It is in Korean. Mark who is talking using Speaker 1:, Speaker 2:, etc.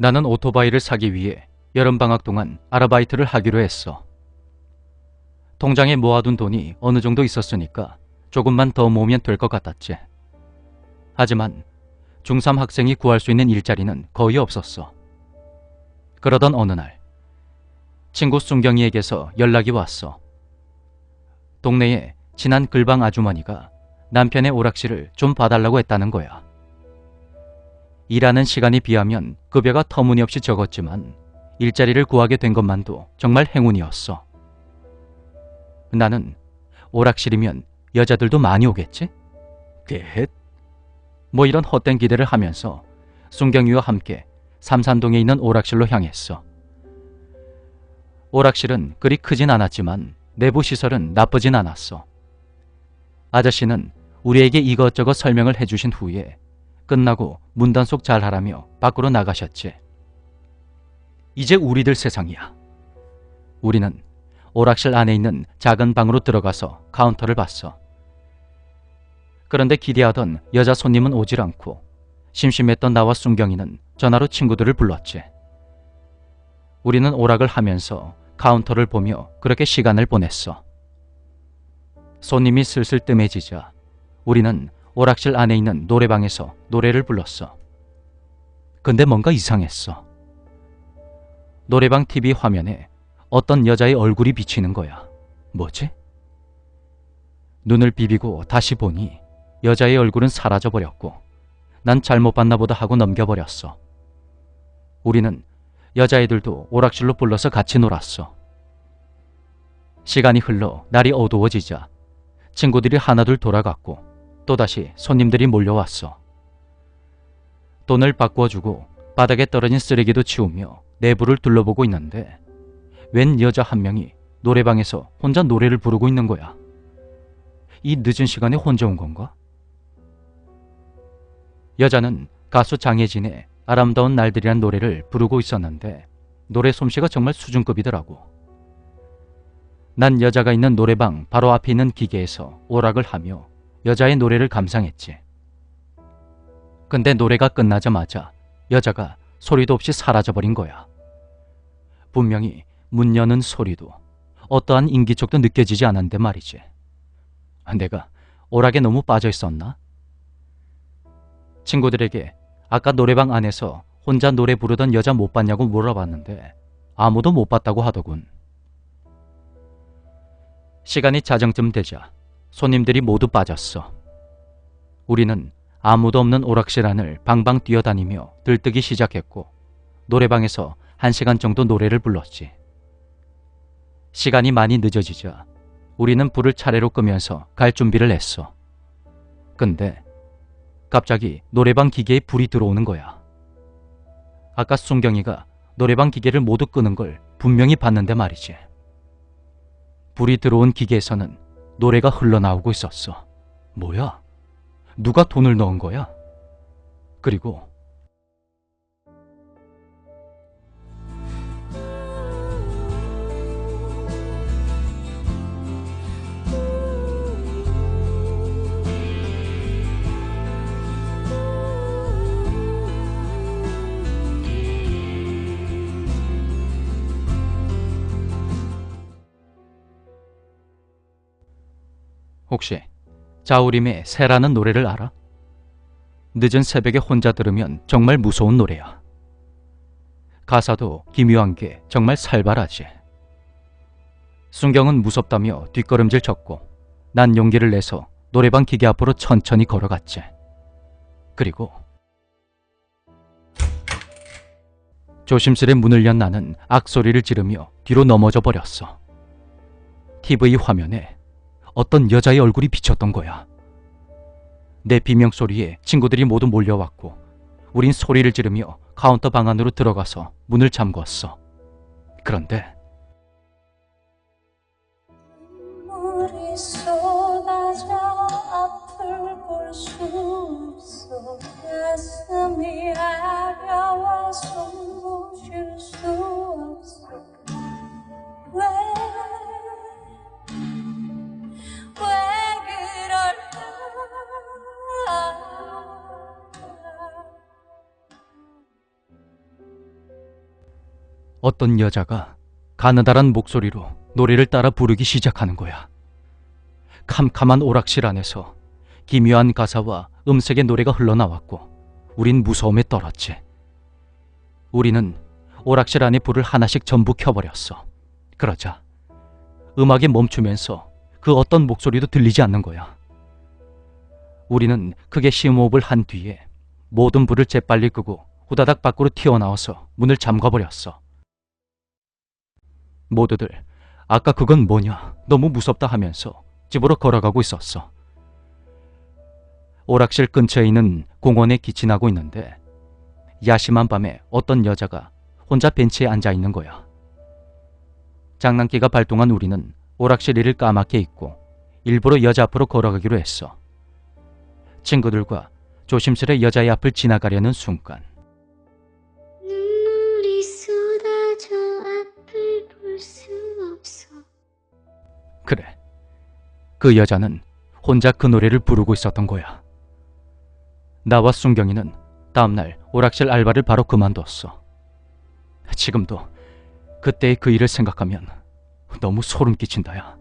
Speaker 1: 나는 오토바이를 사기 위해 여름방학 동안 아르바이트를 하기로 했어. 통장에 모아둔 돈이 어느 정도 있었으니까 조금만 더 모으면 될 것 같았지. 하지만 중3 학생이 구할 수 있는 일자리는 거의 없었어. 그러던 어느 날, 친구 순경이에게서 연락이 왔어. 동네에 친한 글방 아주머니가 남편의 오락실을 좀 봐달라고 했다는 거야. 일하는 시간에 비하면 급여가 터무니없이 적었지만 일자리를 구하게 된 것만도 정말 행운이었어. 나는 오락실이면 여자들도 많이 오겠지? 겟? 뭐 이런 헛된 기대를 하면서 순경이와 함께 삼산동에 있는 오락실로 향했어. 오락실은 그리 크진 않았지만 내부 시설은 나쁘진 않았어. 아저씨는 우리에게 이것저것 설명을 해주신 후에 끝나고 문단속 잘하라며 밖으로 나가셨지. 이제 우리들 세상이야. 우리는 오락실 안에 있는 작은 방으로 들어가서 카운터를 봤어. 그런데 기대하던 여자 손님은 오질 않고 심심했던 나와 순경이는 전화로 친구들을 불렀지. 우리는 오락을 하면서 카운터를 보며 그렇게 시간을 보냈어. 손님이 슬슬 뜸해지자 우리는 오락실 안에 있는 노래방에서 노래를 불렀어. 근데 뭔가 이상했어. 노래방 TV 화면에 어떤 여자의 얼굴이 비치는 거야. 뭐지? 눈을 비비고 다시 보니 여자의 얼굴은 사라져버렸고 난 잘못 봤나 보다 하고 넘겨버렸어. 우리는 여자애들도 오락실로 불러서 같이 놀았어. 시간이 흘러 날이 어두워지자 친구들이 하나둘 돌아갔고 또다시 손님들이 몰려왔어. 돈을 바꿔주고 바닥에 떨어진 쓰레기도 치우며 내부를 둘러보고 있는데 웬 여자 한 명이 노래방에서 혼자 노래를 부르고 있는 거야. 이 늦은 시간에 혼자 온 건가? 여자는 가수 장혜진의 아름다운 날들이란 노래를 부르고 있었는데 노래 솜씨가 정말 수준급이더라고. 난 여자가 있는 노래방 바로 앞에 있는 기계에서 오락을 하며 여자의 노래를 감상했지. 근데 노래가 끝나자마자 여자가 소리도 없이 사라져버린 거야. 분명히 문 여는 소리도 어떠한 인기척도 느껴지지 않았는데 말이지. 내가 오락에 너무 빠져 있었나? 친구들에게 아까 노래방 안에서 혼자 노래 부르던 여자 못 봤냐고 물어봤는데 아무도 못 봤다고 하더군. 시간이 자정쯤 되자 손님들이 모두 빠졌어. 우리는 아무도 없는 오락실 안을 방방 뛰어다니며 들뜨기 시작했고 노래방에서 한 시간 정도 노래를 불렀지. 시간이 많이 늦어지자 우리는 불을 차례로 끄면서 갈 준비를 했어. 근데 갑자기 노래방 기계에 불이 들어오는 거야. 아까 순경이가 노래방 기계를 모두 끄는 걸 분명히 봤는데 말이지. 불이 들어온 기계에서는 노래가 흘러나오고 있었어. 뭐야? 누가 돈을 넣은 거야? 그리고 혹시 자우림의 새라는 노래를 알아? 늦은 새벽에 혼자 들으면 정말 무서운 노래야. 가사도 기묘한 게 정말 살벌하지. 순경은 무섭다며 뒷걸음질 쳤고 난 용기를 내서 노래방 기계 앞으로 천천히 걸어갔지. 그리고 조심스레 문을 연 나는 악소리를 지르며 뒤로 넘어져 버렸어. TV 화면에 어떤 여자의 얼굴이 비쳤던 거야. 내 비명 소리에 친구들이 모두 몰려왔고 우린 소리를 지르며 카운터 방 안으로 들어가서 문을 잠궜어. 그런데
Speaker 2: 가슴이 아려워 숨
Speaker 1: 어떤 여자가 가느다란 목소리로 노래를 따라 부르기 시작하는 거야. 캄캄한 오락실 안에서 기묘한 가사와 음색의 노래가 흘러나왔고 우린 무서움에 떨었지. 우리는 오락실 안의 불을 하나씩 전부 켜버렸어. 그러자 음악이 멈추면서 그 어떤 목소리도 들리지 않는 거야. 우리는 크게 심호흡을 한 뒤에 모든 불을 재빨리 끄고 후다닥 밖으로 튀어나와서 문을 잠가버렸어. 모두들 아까 그건 뭐냐 너무 무섭다 하면서 집으로 걸어가고 있었어. 오락실 근처에 있는 공원에 기친하고 있는데 야심한 밤에 어떤 여자가 혼자 벤치에 앉아 있는 거야. 장난기가 발동한 우리는 오락실 이를 까맣게 잊고 일부러 여자 앞으로 걸어가기로 했어. 친구들과 조심스레 여자의 앞을 지나가려는 순간 그 여자는 혼자 그 노래를 부르고 있었던 거야. 나와 순경이는 다음날 오락실 알바를 바로 그만뒀어. 지금도 그때의 그 일을 생각하면 너무 소름 끼친다야.